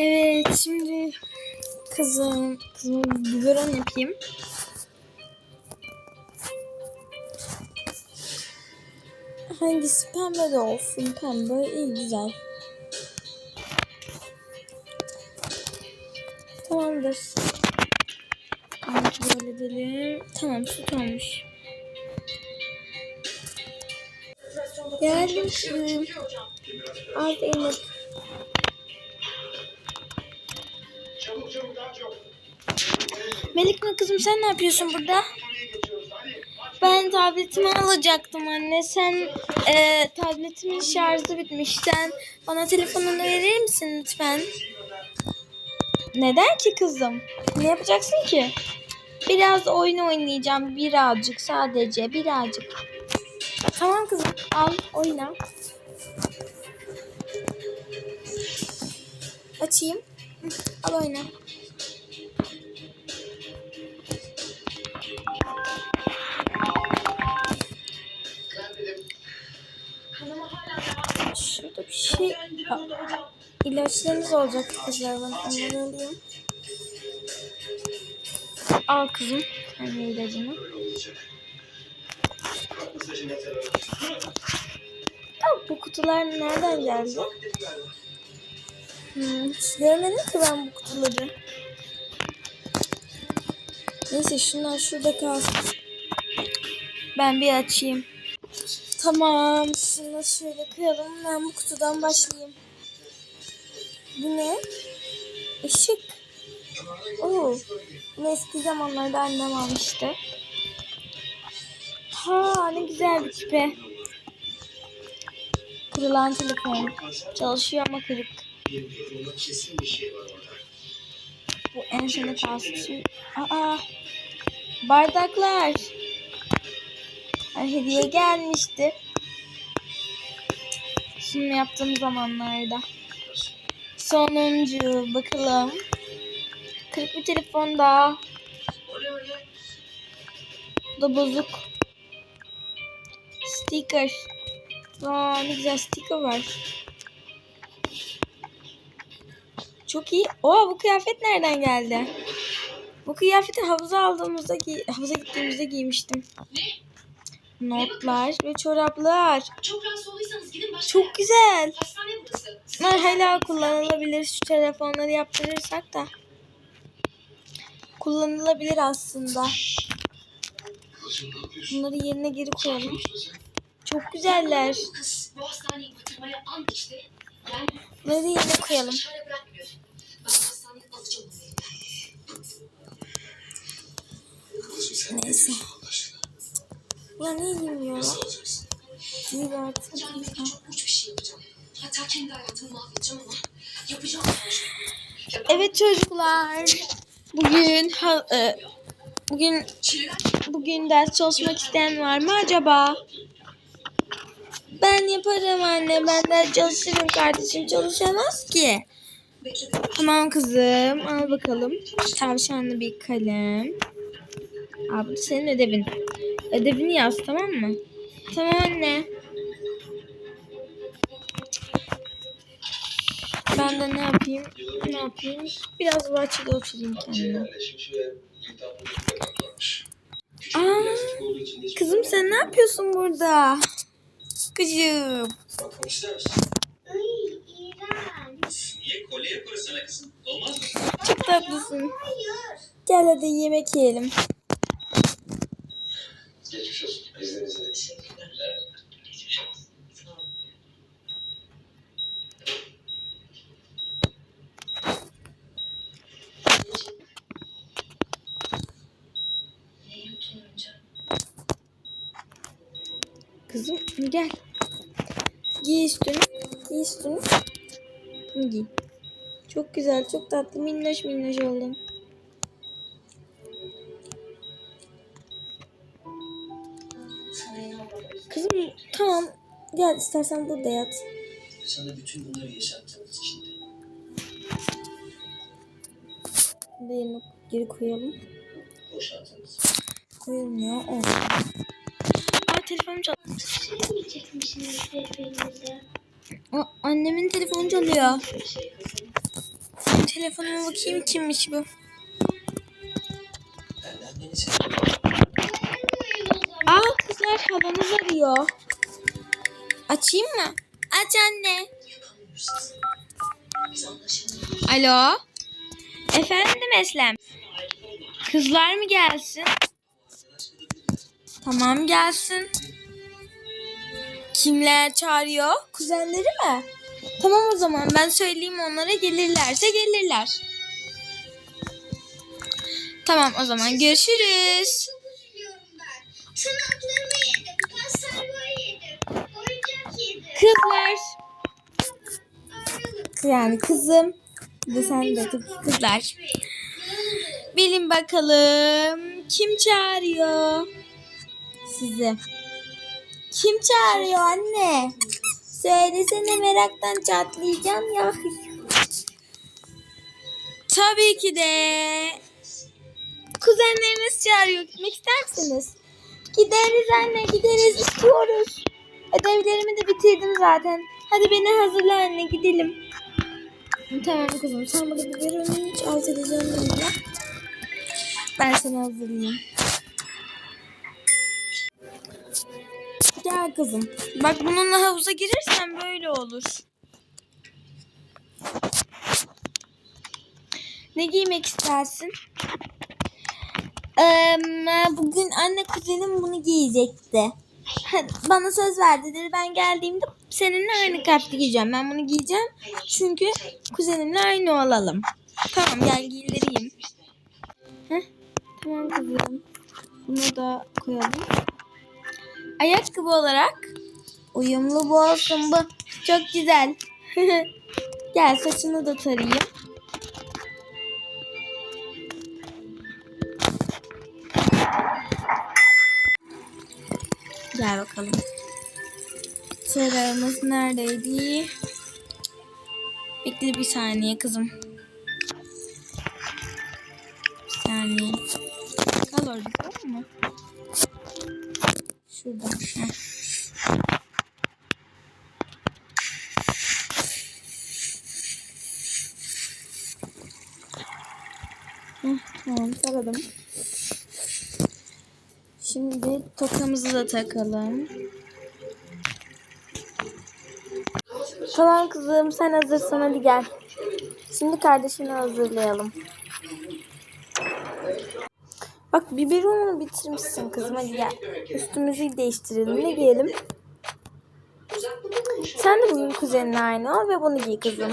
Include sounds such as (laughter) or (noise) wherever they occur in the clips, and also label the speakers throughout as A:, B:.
A: Evet şimdi kızım, kızım biberon yapayım. Hangisi pembe de olsun. Pembe iyi güzel. Tamamdır. Böyle edelim. Tamam süt olmuş. Geldim kızım. Al Zeynep. Melik mi kızım sen ne yapıyorsun burada? Ben tabletimi alacaktım anne. Sen e, tabletimin şarjı bitmiş. Sen bana telefonunu verir misin lütfen? Neden ki kızım? Ne yapacaksın ki? Biraz oyun oynayacağım. Birazcık sadece. Birazcık. Tamam kızım. Al oyna. Açayım. Al oyna. İlaçlarınız olacak kızlar. Ben onları alayım. Al kızım. Sen de ilacını. Ya bu kutular nereden geldi? Hmm, hiç görmedim ki ben bu kutuları. Neyse şunlar şurada kalsın. Ben bir açayım. Tamam. Şunu şöyle koyalım. Ben bu kutudan başlayayım. Bu ne? Işık. Oo. Eski zamanlarda annem almıştı. Ha ne güzel bir küpe. Kırılan telefon. Çalışıyor ama kırık. Bu en sona kalsın. Şimdi... Aa, bardaklar. Ay, hediye gelmişti. Şimdi yaptığım zamanlarda. Sonuncu bakalım. Kırık bir telefon daha. Bu da bozuk. Sticker. Vay ne güzel sticker var. Çok iyi. Oo bu kıyafet nereden geldi? Bu kıyafeti havuza aldığımızda giy havuza gittiğimizde giymiştim. Notlar ve çoraplar.
B: Çok rahatsız olduysanız gidin başka
A: Çok güzel.
B: hastane burası.
A: Bunlar hala kullanılabilir. Şu telefonları yaptırırsak da. Kullanılabilir aslında.
C: Kızım ne yapıyorsun?
A: Bunları yerine geri koyalım.
C: Sen.
A: Çok güzeller.
B: Bu kız bu hastaneyi batırmaya and içti. Yani
A: Bunları yerine koyalım.
B: çare bırakmıyor. Ben hastaneye alacağım onu elimden.
C: Kızım sen ne
A: Neyse.
C: diyorsun?
A: Ya ne diyeyim ya?
C: Nasıl alacaksın?
A: İyi artık.
B: Yani belki çok uç bir şey yapacağım. Hatta kendi hayatımı mahvedeceğim ama yapacağım. Ya ben
A: Evet çocuklar. Bugün ha- e, bugün bugün ders çalışmak isteyen var mı acaba? Ben yaparım anne. Ben de çalışırım. Kardeşim çalışamaz ki. Tamam kızım. Al bakalım. Tavşanlı bir kalem. Da senin ödevin. Ödevini yaz tamam mı? Tamam anne. Ben de ne yapayım? Ne yapayım? Biraz bahçede oturayım kendime. Aa, kızım sen ne yapıyorsun burada? Kızım. Çok tatlısın. Gel hadi yemek yiyelim. Gel. Giy üstünü. Giy üstünü. Bunu giy. Çok güzel, çok tatlı, minnoş minnoş oldum. Kızım tamam. Gel istersen burada yat.
C: Sana bütün bunları yaşattığımız için de
A: Bunu geri koyalım.
C: boşalttığımız
A: Koyalım ya. Olsun. Telefonum çalıyor.
B: Çekmişsiniz birbirinize.
A: Aa, annemin telefonu çalıyor.
B: Şey
A: telefonuma bakayım kimmiş bu. Aa kızlar halamız arıyor. Açayım mı? Aç anne. Alo. Efendim Eslem. Kızlar mı gelsin? Tamam gelsin. Kimler çağırıyor? Kuzenleri mi? Tamam o zaman ben söyleyeyim onlara gelirlerse gelirler. Tamam o zaman görüşürüz. Kızlar. Yani kızım. Bir de sen de kızlar. Bilin bakalım kim çağırıyor sizi? Kim çağırıyor anne? Söylesene meraktan çatlayacağım ya. Tabii ki de. Kuzenleriniz çağırıyor. Gitmek ister misiniz? Gideriz anne gideriz istiyoruz. Ödevlerimi de bitirdim zaten. Hadi beni hazırla anne gidelim. Tamam kızım sen burada biberonu hiç az edeceğim. Ben seni hazırlayayım. Gel kızım. Bak bununla havuza girersen böyle olur. Ne giymek istersin? Ee, bugün anne kuzenim bunu giyecekti. (laughs) Bana söz verdi dedi ben geldiğimde seninle aynı kıyafeti giyeceğim. Ben bunu giyeceğim çünkü kuzenimle aynı olalım. Tamam gel giydireyim. Heh, tamam kızım. Bunu da koyalım. Ayakkabı olarak uyumlu bu olsun bu. Çok güzel. (laughs) gel saçını da tarayayım. Gel bakalım. Sıramız neredeydi? Bekle bir saniye kızım. Bir saniye. Al orada tamam mı? Şurada. Heh. Heh, tamam taradım. Şimdi tokamızı da takalım. Tamam kızım sen hazırsan hadi gel. Şimdi kardeşini hazırlayalım. Bak biberonunu bitirmişsin kızım hadi gel. Üstümüzü değiştirelim. Ne giyelim? Sen de bugün kuzeninle aynı ol ve bunu giy kızım.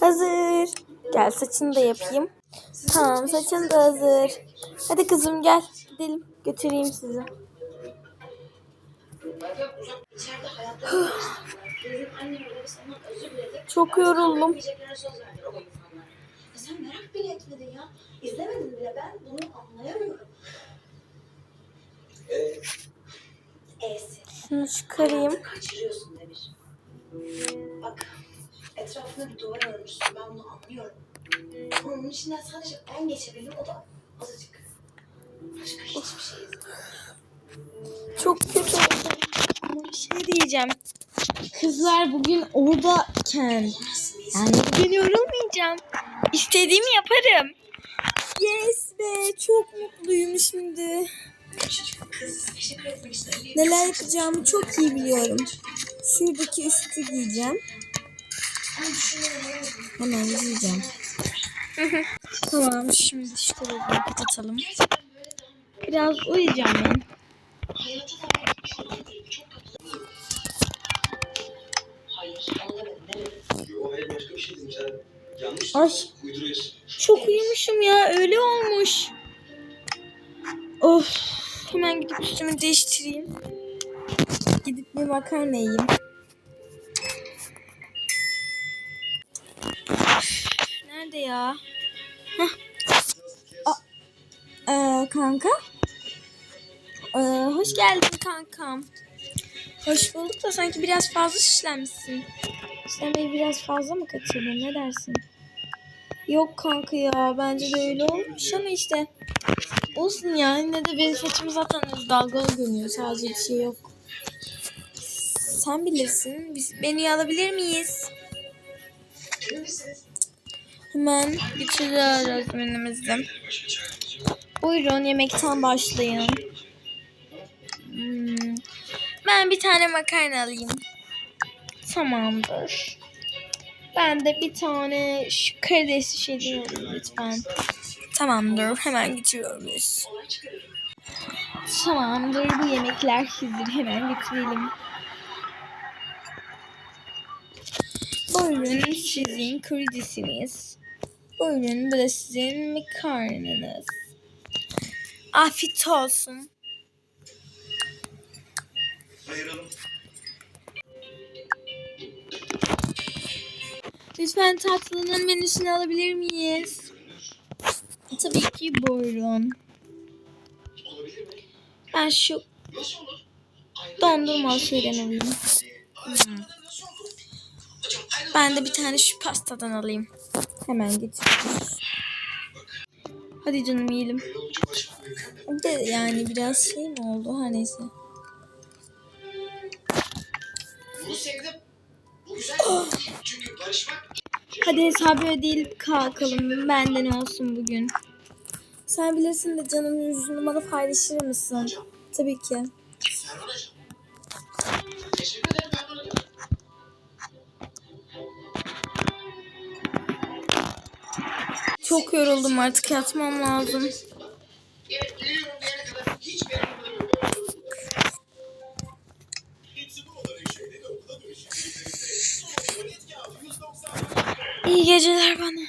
A: Hazır. Gel saçını da yapayım. Tamam saçın da hazır. Hadi kızım gel gidelim. Götüreyim sizi. Çok yoruldum.
B: Yapmayacaklere söz verdi o insanlar. Ya sen merak bile etmedin ya. İzlemedin bile ben bunu anlayamıyorum.
C: Ee,
B: E'si.
A: Şunu çıkarayım.
B: Hayatı kaçırıyorsun Demir. Bak etrafına bir duvar örmüşsün ben bunu anlıyorum. Onun içinden sadece ben geçebildim o da azıcık. Başka hiçbir şey izlemedim.
A: Çok kötü oldum. Ama bir şey diyeceğim. Kızlar bugün oradayken yani bugün yorulmayacağım. İstediğimi yaparım. Yes be çok mutluyum şimdi.
B: küçücük kız teşekkür etmek istedim.
A: Neler yapacağımı çok iyi biliyorum. Şuradaki üstü giyeceğim. Hemen giyeceğim. tamam şimdi şu telefonu kapatalım. Biraz uyuyacağım ben.
B: Hayır, demedim. Ne
C: yo hayır başka bir şey. Yanlış
A: Ay çok uyumuşum ya öyle olmuş. Of hemen gidip üstümü değiştireyim. Gidip bir makarna yiyeyim. Nerede ya? Hah. Ee, kanka. Ee, hoş geldin kankam. Hoş bulduk da sanki biraz fazla şişlenmişsin. Şişlenmeyi biraz fazla mı kaçırdın ne dersin? Yok kanka ya bence de öyle olmuş ama işte olsun ya yine de benim saçım zaten dalgalı görünüyor sadece bir şey yok. Sen bilirsin biz beni alabilir miyiz? Hemen
C: çaremiz yok.
A: Buyurun yemekten başlayın. Hmm, Ben bir tane makarna alayım. Tamamdır. Ben de bir tane şu karidesli şey alayım lütfen. Tamamdır. Hemen getiriyoruz. Tamamdır. Bu yemekler hazır. Hemen getirelim. Buyurun sizin karidesiniz. Buyurun bu da sizin makarnanız. Afiyet olsun.
C: Ayıralım.
A: Lütfen tatlının menüsünü alabilir miyiz? Tabii ki buyurun. Ben şu dondurma şeyden alayım.
C: Aynen.
A: Ben de bir tane şu pastadan alayım. Hemen getiriyoruz. Hadi canım yiyelim. De yani biraz şey mi oldu? Ha neyse. Hadi hesabı ödeyip kalkalım. Benden olsun bugün. Sen bilirsin de canım yüzünü bana paylaşır mısın? Tabii ki. Çok yoruldum artık yatmam lazım. İyi geceler bana.